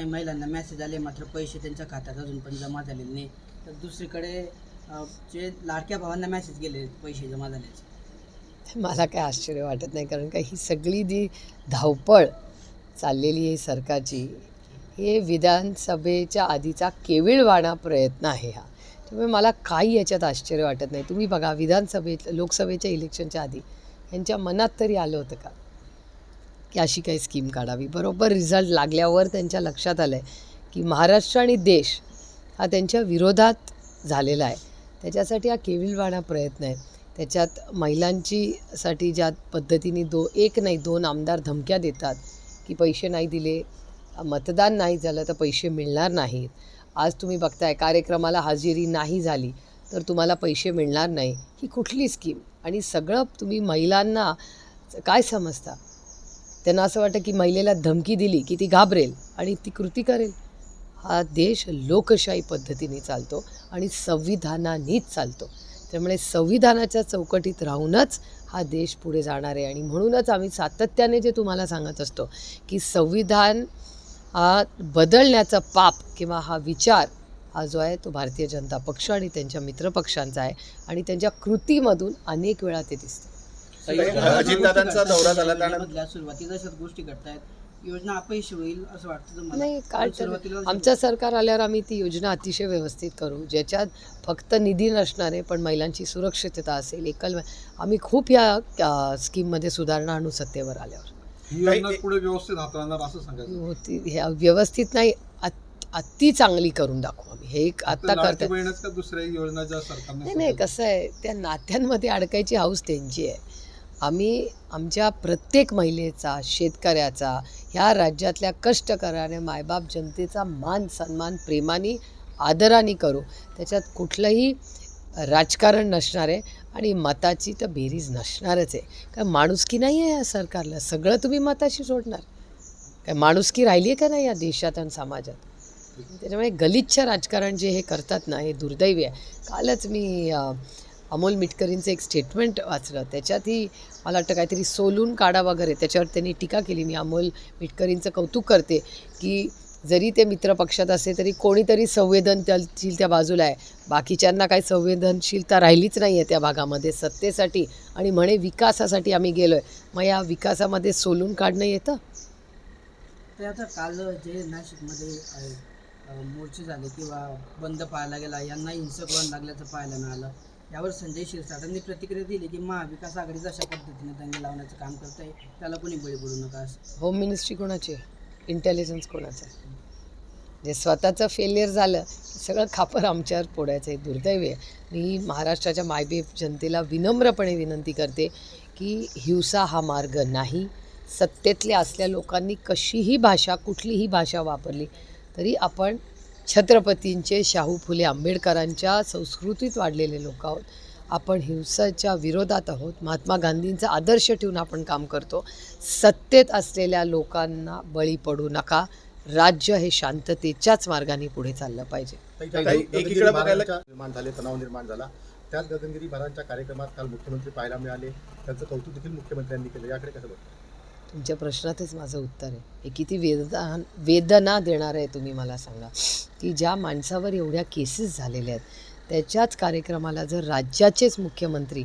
काही महिलांना मेसेज आले मात्र पैसे त्यांच्या खात्यात अजून पण जमा झालेले नाही. तर दुसरीकडे जे लाडक्या भावांना मेसेज गेले पैसे जमा झाल्याचे. मला काय आश्चर्य वाटत नाही कारण का ही सगळी जी धावपळ चाललेली आहे सरकारची हे विधानसभेच्या आधीचा केविळवाणा प्रयत्न आहे हा. त्यामुळे मला काही याच्यात आश्चर्य वाटत नाही. तुम्ही बघा विधानसभेत लोकसभेच्या इलेक्शनच्या आधी यांच्या मनात तरी आलं होतं का? की अशी काही स्कीम काढावी. बरोबर रिझल्ट लागल्यावर त्यांच्या लक्षात आलं आहे की महाराष्ट्र आणि देश हा त्यांच्या विरोधात झालेला आहे. त्याच्यासाठी हा केविलवाणा प्रयत्न आहे. त्याच्यात महिलांची साठी ज्या पद्धतीने दो एक नाही दोन आमदार धमक्या देतात की पैसे नाही दिले मतदान नाही झालं तर पैसे मिळणार नाहीत. आज तुम्ही बघताय कार्यक्रमाला हजेरी नाही झाली तर तुम्हाला पैसे मिळणार नाही. ही कुठली स्कीम आणि सगळं तुम्ही महिलांना काय समजता? त्यांना असं वाटतं की महिलेला धमकी दिली की ती घाबरेल आणि ती कृती करेल. हा देश लोकशाही पद्धतीने चालतो आणि संविधानानेच चालतो. त्यामुळे संविधानाच्या चौकटीत राहूनच हा देश पुढे जाणार आहे. आणि म्हणूनच आम्ही सातत्याने जे तुम्हाला सांगत असतो की संविधान हा बदलण्याचा पाप किंवा हा विचार हा जो आहे तो भारतीय जनता पक्ष आणि त्यांच्या मित्रपक्षांचा आहे. आणि त्यांच्या कृतीमधून अनेक वेळा ते दिसतं अजितदादांचा दौरा झाला त्यानंतर. सुरुवातीला गोष्टी घडतायत योजना अपयशी होईल असं वाटतं नाही काय आमचं सरकार आल्यावर आम्ही ती योजना अतिशय व्यवस्थित करू ज्याच्यात फक्त निधी नसणार आहे पण महिलांची सुरक्षितता असेल. एकल आम्ही खूप या स्कीममध्ये सुधारणा आणू सत्तेवर आल्यावर. ही पुढे व्यवस्थित हाताळणार असं सांगायचं. होती ह्या व्यवस्थित नाही अत- चांगली करून दाखवू आम्ही. हे एक आत्ता लाडकी करतात. बहीणच का दुसऱ्या योजना नाही कसं आहे त्या नात्यांमध्ये अडकायची हाऊस त्यांची आहे. आम्ही आमच्या प्रत्येक महिलेचा शेतकऱ्याचा ह्या राज्यातल्या कष्टकऱ्याने मायबाप जनतेचा मान सन्मान प्रेमाने आदराने करू. त्याच्यात कुठलंही राजकारण नसणार आहे आणि मताची तर बेरीज नसणारच आहे. कारण माणुसकी नाही आहे या सरकारला? सगळं तुम्ही मताशी सोडणार काय माणुसकी राहिली आहे का नाही या देशात आणि समाजात? त्याच्यामुळे गलिच्छ राजकारण जे हे करतात ना हे दुर्दैवी आहे. कालच मी अमोल मिटकरींचं एक स्टेटमेंट वाचलं. त्याच्यातही मला वाटतं काहीतरी सोलून काढा वगैरे त्याच्यावर त्यांनी टीका केली. मी अमोल मिटकरींचं कौतुक करते की जरी ते मित्रपक्षात असले तरी कोणीतरी संवेदनशील त्या बाजूला आहे. बाकीच्यांना काही संवेदनशीलता राहिलीच नाही आहे त्या भागामध्ये. सत्तेसाठी आणि म्हणे विकासासाठी आम्ही गेलो आहे मग या विकासामध्ये सोलून काढणं येतं? ते आता काल जे नाशिकमध्ये मोर्चे झाले किंवा बंद पाहायला गेला यांना हिंसक वळण लागल्याचं पाहायला मिळालं. यावर संजय शिरसाटांनी प्रतिक्रिया दिली की महाविकास आघाडी जशा पद्धतीने दंगे लावण्याचं काम करत आहे त्याला कोणी बळी पडू नका होम मिनिस्ट्री कोणाची आहे? इंटेलिजन्स कोणाचं आहे? जे स्वतःचं फेलियर झालं सगळं खापर आमच्यावर पोडायचं आहे दुर्दैव आहे. मी महाराष्ट्राच्या मायबेप जनतेला विनम्रपणे विनंती करते की हिंसा हा मार्ग नाही. सत्तेतल्या असल्या लोकांनी कशीही भाषा कुठलीही भाषा वापरली तरी आपण छत्रपतींचे शाहू फुले आंबेडकरांच्या संस्कृतीत वाढलेले लोक आहोत. आपण हिंसाच्या विरोधात आहोत. महात्मा गांधींचा आदर्श ठेवून आपण काम करतो. सत्तेत असलेल्या लोकांना बळी पडू नका. राज्य हे शांततेच्याच मार्गाने पुढे चाललं पाहिजे. ताई, एकीकडे बघायला निर्माण झाले तणाव निर्माण झाला. त्याच गगनगिरी महाराजांच्या कार्यक्रमात काल मुख्यमंत्री पाहायला मिळाले. त्यांचं कौतुक देखील मुख्यमंत्र्यांनी केलं. याकडे कसं बघता? तुमच्या प्रश्नातच माझं उत्तर आहे. हे किती वेदना वेदना देणार आहे तुम्ही मला सांगा. की ज्या माणसावर एवढ्या केसेस झालेल्या आहेत त्याच्याच कार्यक्रमाला जर राज्याचेच मुख्यमंत्री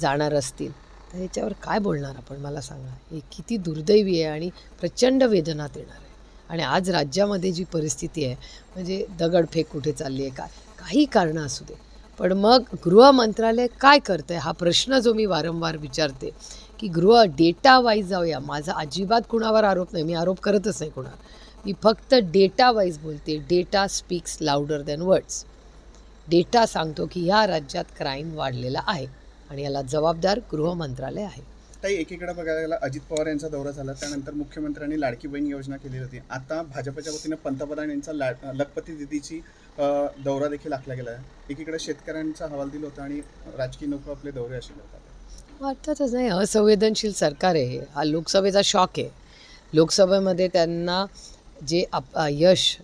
जाणार असतील तर ह्याच्यावर काय बोलणार आपण? मला सांगा. हे किती दुर्दैवी आहे आणि प्रचंड वेदना देणार आहे. आणि आज राज्यामध्ये जी परिस्थिती आहे म्हणजे दगडफेक कुठे चालली आहे काय काही कारणं असू दे. पण मग गृह मंत्रालय काय करतं आहे हा प्रश्न जो मी वारंवार विचारते की गृह डेटा वाईज जाऊया. माझा अजिबात कुणावर आरोप नाही. मी आरोप करतच नाही कुणावर. मी फक्त डेटा वाईज बोलते. Data speaks louder than words. Data सांगतो की ह्या राज्यात क्राईम वाढलेला आहे आणि याला जबाबदार गृह मंत्रालय आहे. ताई एकीकडे बघायला गेला अजित पवार यांचा दौरा झाला. त्यानंतर मुख्यमंत्र्यांनी लाडकी बहीण योजना केली होती. आता भाजपच्या वतीने पंतप्रधान यांचा लाड लखपती दिदीची दौरा देखील आखला गेला आहे एकीकडे शेतकऱ्यांचा हवाल दिला होता आणि राजकीय नको आपले दौरे असे होतात वाटतच नाही. असंवेदनशील सरकार आहे हे. हा लोकसभेचा शॉक आहे. लोकसभेमध्ये त्यांना जे अप यश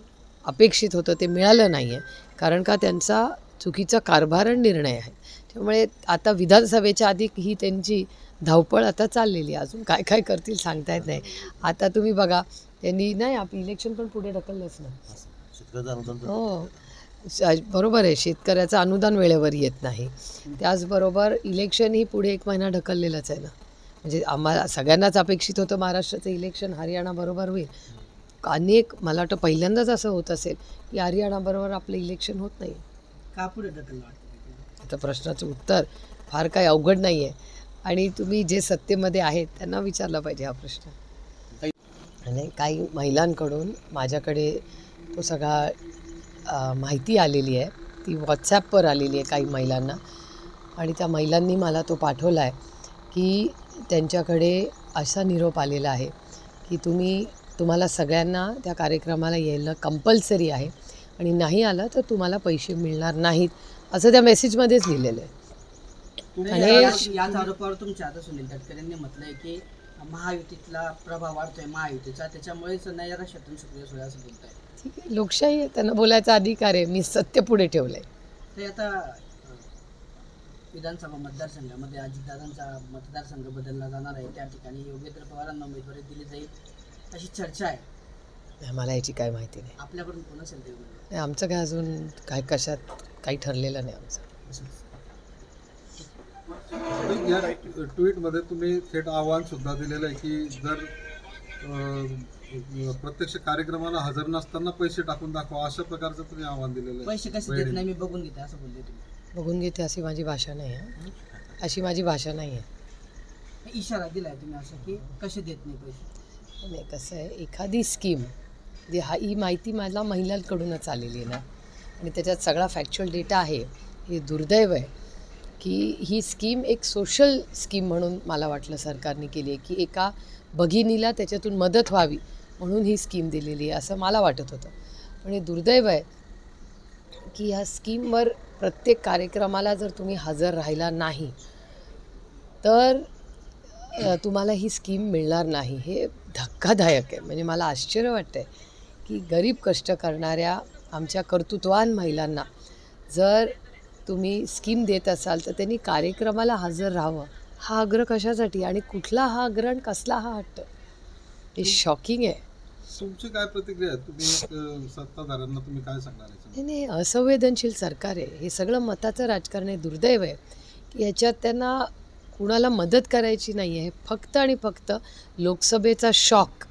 अपेक्षित होतं ते मिळालं नाही आहे कारण का त्यांचा चुकीचा कारभारण निर्णय आहे. त्यामुळे आता विधानसभेच्या आधी ही त्यांची धावपळ आता चाललेली आहे. अजून काय काय करतील सांगता येत नाही. आता तुम्ही बघा त्यांनी नाही आपलं इलेक्शन पण पुढे ढकललंच ना. शेतकऱ्याचं अनुदान तर- हो. बरोबर आहे शेतकऱ्याचं अनुदान वेळेवर येत नाही. त्याचबरोबर इलेक्शनही पुढे एक महिना ढकललेलंच आहे ना. म्हणजे आम्हाला सगळ्यांनाच अपेक्षित होतं महाराष्ट्राचं इलेक्शन हरियाणाबरोबर होईल. अनेक मला वाटतं पहिल्यांदाच असं होत असेल की हरियाणाबरोबर आपलं इलेक्शन होत नाही. का पुढे ढकललं आता प्रश्नाचं उत्तर फार काही अवघड नाही आहे आणि तुम्ही जे सत्तेमध्ये आहेत त्यांना विचारला पाहिजे हा प्रश्न. आणि काही महिलांकडून माझ्याकडे तो सगळा माहिती आलेली आहे. ती व्हॉट्सॲपवर आलेली आहे काही महिलांना. आणि त्या महिलांनी मला तो पाठवला आहे की त्यांच्याकडे असा निरोप आलेला आहे की तुम्ही तुम्हाला सगळ्यांना त्या कार्यक्रमाला यायला कंपल्सरी आहे आणि नाही आलं तर तुम्हाला पैसे मिळणार नाहीत असं त्या मेसेजमध्येच लिहिलेलं आहे. आणि- या- याच आरोपावर तुमच्या आता सुनील तटकरे यांनी म्हटलंय की महायुतीतला प्रभाव वाढतोय महायुतीचा त्याच्यामुळेच नयरा शतून सुप्रिया सुळे असं आहे लोकशाही आहे त्यांना बोलायचा अधिकार आहे मी सत्य पुढे ठेवलं आहे ते आता विधानसभा मतदारसंघामध्ये अजितदादांचा मतदारसंघ बदलला जाणार आहे. त्या ठिकाणी योगेंद्र पवारांना उमेदवारी दिली जाईल अशी चर्चा आहे. मला याची काय माहिती नाही. आपल्याकडून कोण असेल ते नाही, आमचं काय अजून काय कशात काही ठरलेलं नाही आमचं. या ट्विटमध्ये तुम्ही थेट आव्हान सुद्धा दिलेलं आहे की जर प्रत्यक्ष कार्यक्रमाला हजर नसताना पैसे टाकून दाखवा अशा प्रकारचं तुम्ही आव्हान दिलेलं आहे. पैसे कसे देत नाही? मी बघून घेते असं बोलले तुम्ही. बघून घेते अशी माझी भाषा नाही आहे. अशी माझी भाषा नाही आहे. इशारा दिलाय तुम्ही असं की कसे देत नाही पैसे? नाही कसं आहे एखादी स्कीम जी हा ही माहिती मला महिलांकडूनच आलेली आहे ना. आणि त्याच्यात सगळा फॅक्च्युअल डेटा आहे. हे दुर्दैव आहे की ही स्कीम एक सोशल स्कीम म्हणून मला वाटलं सरकारने केली आहे की एका भगिनीला त्याच्यातून मदत व्हावी. म्हणून ही स्कीम दिलेली आहे असं मला वाटत होतं. पण हे दुर्दैव आहे की ह्या स्कीमवर प्रत्येक कार्यक्रमाला जर तुम्ही हजर राहिला नाही तर तुम्हाला ही स्कीम मिळणार नाही. हे धक्कादायक आहे. म्हणजे मला आश्चर्य वाटतं आहे की गरीब कष्ट करणाऱ्या आमच्या कर्तृत्वान महिलांना जर तुम्ही स्कीम देत असाल तर त्यांनी कार्यक्रमाला हजर राहावं. हा आग्रह कशासाठी? आणि कुठला हा आग्रह आणि कसला हा हट्ट? हे शॉकिंग आहे. तुमची काय प्रतिक्रिया आहे? तुम्ही सत्ताधाऱ्यांना तुम्ही काय सांगणार आहे? नाही नाही असंवेदनशील सरकार आहे. हे सगळं मताचं राजकारण आहे दुर्दैव आहे. की याच्यात त्यांना कुणाला मदत करायची नाही आहे फक्त आणि फक्त लोकसभेचा शॉक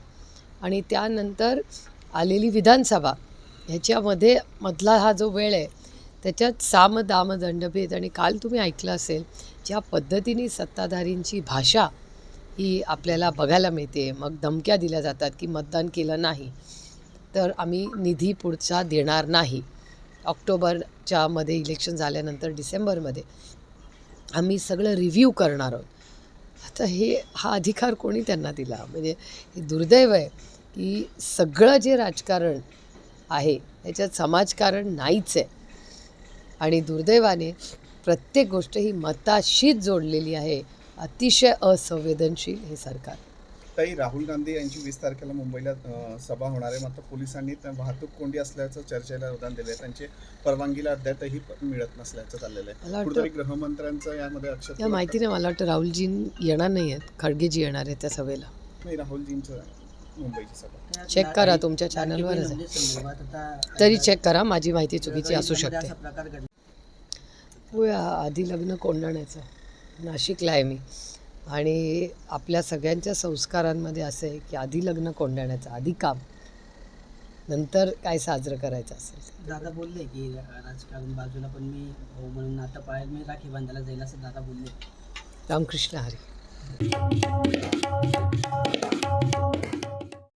आणि त्यानंतर आलेली विधानसभा ह्याच्यामध्ये मधला हा जो वेळ आहे त्याच्यात साम दाम दंडभेद आणि काल तुम्ही ऐकलं असेल ज्या पद्धतीने सत्ताधारींची भाषा ही आपल्याला बघायला मिळते. मग धमक्या दिल्या जातात की मतदान केलं नाही तर आम्ही निधी पुढचा देणार नाही. ऑक्टोबरच्या मध्ये इलेक्शन झाल्यानंतर डिसेंबरमध्ये आम्ही सगळं रिव्ह्यू करणार आहोत. आता हे हा अधिकार कोणी त्यांना दिला? म्हणजे हे दुर्दैव आहे की सगळं जे राजकारण आहे त्याच्यात समाजकारण नाहीच आहे. आणि दुर्दैवाने प्रत्येक गोष्ट ही मताशीच जोडलेली आहे. अतिशय असंवेदनशील हे सरकार. ताई राहुल गांधी यांची वीस तारखेला मुंबईला सभा होणार आहे. मात्र पोलिसांनी वाहतूक कोंडी असल्याचं चर्चेला उदाहरण दिले आहे त्यांचे परवानगीला अद्यापही मिळत नसल्याचं चाललेलं आहे. मला वाटतं कुठेतरी गृहमंत्र्यांचं यामध्ये अक्षर या माहिती नाही मला वाटतं राहुलजी येणार नाही आहेत. खडगेजी येणार आहेत त्या सभेला. नाही राहुलजींचं मुंबईची सभा. चेक करा तुमच्या चॅनलवरच तरी चेक करा. माझी माहिती चुकीची असू शकते. आधी लग्न कोंडाण्याचं नाशिकला आहे मी. आणि आपल्या सगळ्यांच्या संस्कारांमध्ये असं आहे की आधी लग्न कोंडाण्याचं आधी काम. नंतर काय साजरं करायचं असेल. दादा बोलले की राजकारण बाजूला पण मी भाऊ म्हणून नातं पाळेल मी राखी बांधायला जाईल असं दादा बोलले. रामकृष्ण हरी.